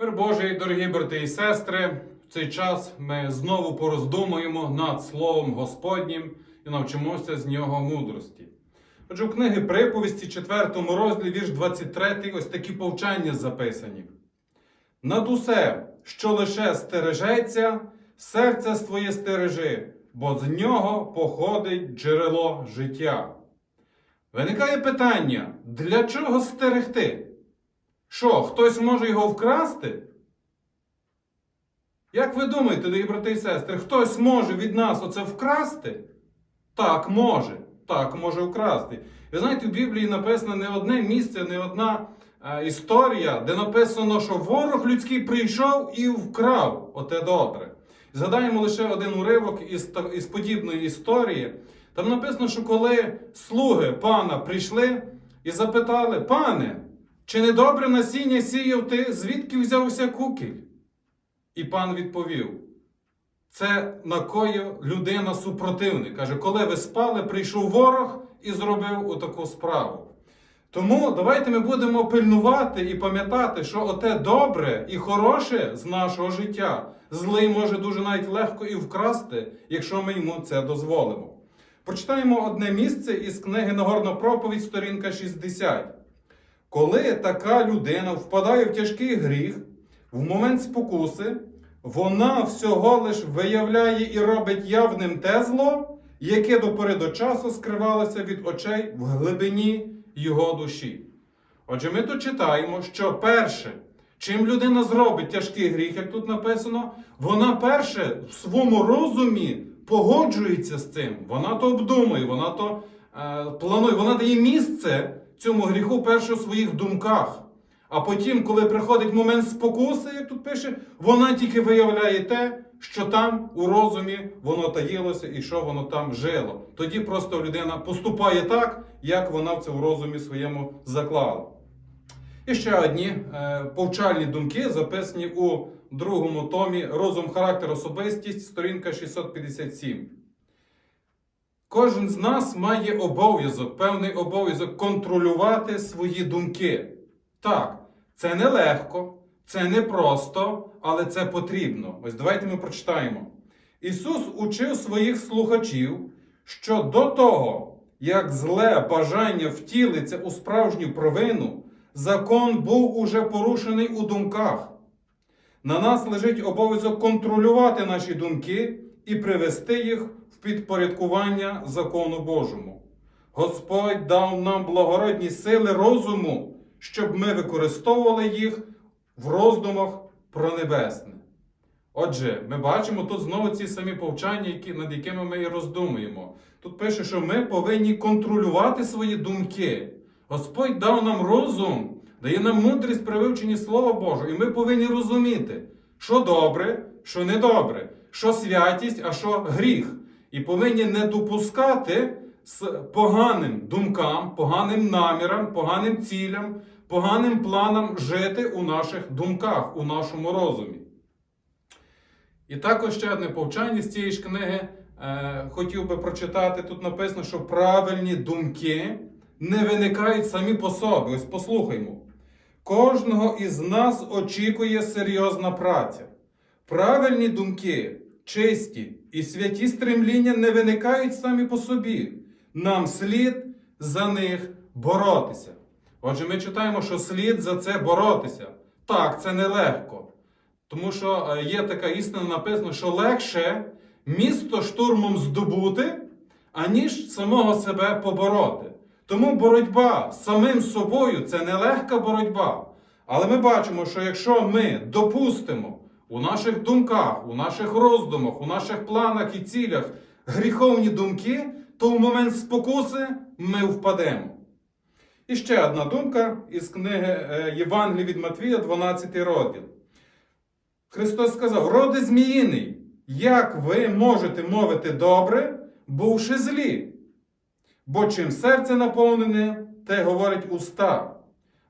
Мир Божий, дорогі брати і сестри, в цей час ми знову пороздумуємо над Словом Господнім і навчимося з нього мудрості. Отже, у книги приповісті, 4 розділі, вірш 23, ось такі повчання записані. Над усе, що лише стережеться, серце своє стережи, бо з нього походить джерело життя. Виникає питання: для чого стерегти? Що, хтось може його вкрасти? Як ви думаєте, дорогі брати і сестри, хтось може від нас оце вкрасти? Так, може. Так, може вкрасти. Ви знаєте, в Біблії написано не одне місце, не одна е, історія, де написано, що ворог людський прийшов і вкрав оте добре. Згадаємо лише один уривок із, із подібної історії. Там написано, що коли слуги пана прийшли і запитали: Пане, чи не добре насіння сіяв ти, звідки взявся кукіль? І пан відповів: це накоїв людина супротивник. Каже, коли ви спали, прийшов ворог і зробив отаку справу. Тому давайте ми будемо пильнувати і пам'ятати, що оте добре і хороше з нашого життя злий може дуже навіть легко і вкрасти, якщо ми йому це дозволимо. Прочитаємо одне місце із книги Нагорна проповідь, сторінка 60. Коли така людина впадає в тяжкий гріх, в момент спокуси, вона всього лиш виявляє і робить явним те зло, яке до пори до часу скривалося від очей в глибині його душі. Отже, ми тут читаємо, що перше, чим людина зробить тяжкий гріх, як тут написано, вона перше в своєму розумі погоджується з цим. Вона то обдумує, вона то е, планує, вона дає місце цьому гріху перше у своїх думках. А потім, коли приходить момент спокуси, як тут пише, вона тільки виявляє те, що там у розумі воно таїлося і що воно там жило. Тоді просто людина поступає так, як вона в в розумі своєму заклала. І ще одні е, повчальні думки записані у другому томі Розум, характер, особистість, сторінка 657. Кожен з нас має обов'язок, певний обов'язок контролювати свої думки. Так, це не легко, це не просто, але це потрібно. Ось давайте ми прочитаємо. Ісус учив своїх слухачів, що до того, як зле бажання втілиться у справжню провину, закон був уже порушений у думках. На нас лежить обов'язок контролювати наші думки і привести їх підпорядкування закону Божому. Господь дав нам благородні сили розуму, щоб ми використовували їх в роздумах про небесне. Отже, ми бачимо тут знову ці самі повчання, над якими ми і роздумуємо. Тут пише, що ми повинні контролювати свої думки. Господь дав нам розум, дає нам мудрість при вивченні Слова Божого, і ми повинні розуміти, що добре, що недобре, що святість, а що гріх. І повинні не допускати з поганим думкам, поганим намірам, поганим цілям, поганим планам жити у наших думках, у нашому розумі. І також ще одне повчання з цієї ж книги е, хотів би прочитати. Тут написано, що правильні думки не виникають самі по собі. Ось послухаймо. Кожного із нас очікує серйозна праця. Правильні думки, чисті і святі стремління не виникають самі по собі. Нам слід за них боротися. Отже, ми читаємо, що слід за це боротися. Так, це нелегко. Тому що е, є така істина написано, що легше місто штурмом здобути, аніж самого себе побороти. Тому боротьба з самим собою це нелегка боротьба. Але ми бачимо, що якщо ми допустимо у наших думках, у наших роздумах, у наших планах і цілях гріховні думки, то в момент спокуси ми впадемо. І ще одна думка із книги е, Євангелії від Матвія, 12 розділ. Христос сказав: Роди зміїний, як ви можете мовити добре, бувши злі? Бо чим серце наповнене, те говорить уста.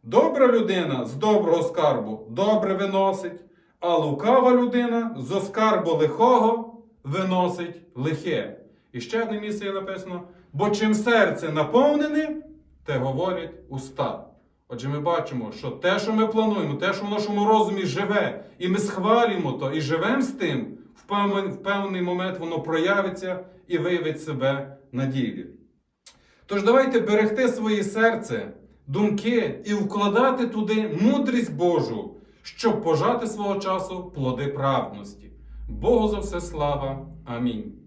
Добра людина з доброго скарбу добре виносить, а лукава людина з оскарбу лихого виносить лихе. І ще одне місце є написано: бо чим серце наповнене, те говорять уста. Отже, ми бачимо, що те, що ми плануємо, те, що в нашому розумі живе, і ми схвалюємо то і живемо з тим, в певний момент воно проявиться і виявить себе на ділі. Тож давайте берегти своє серце, думки і вкладати туди мудрість Божу, щоб пожати свого часу плоди праведності. Богу за все слава. Амінь.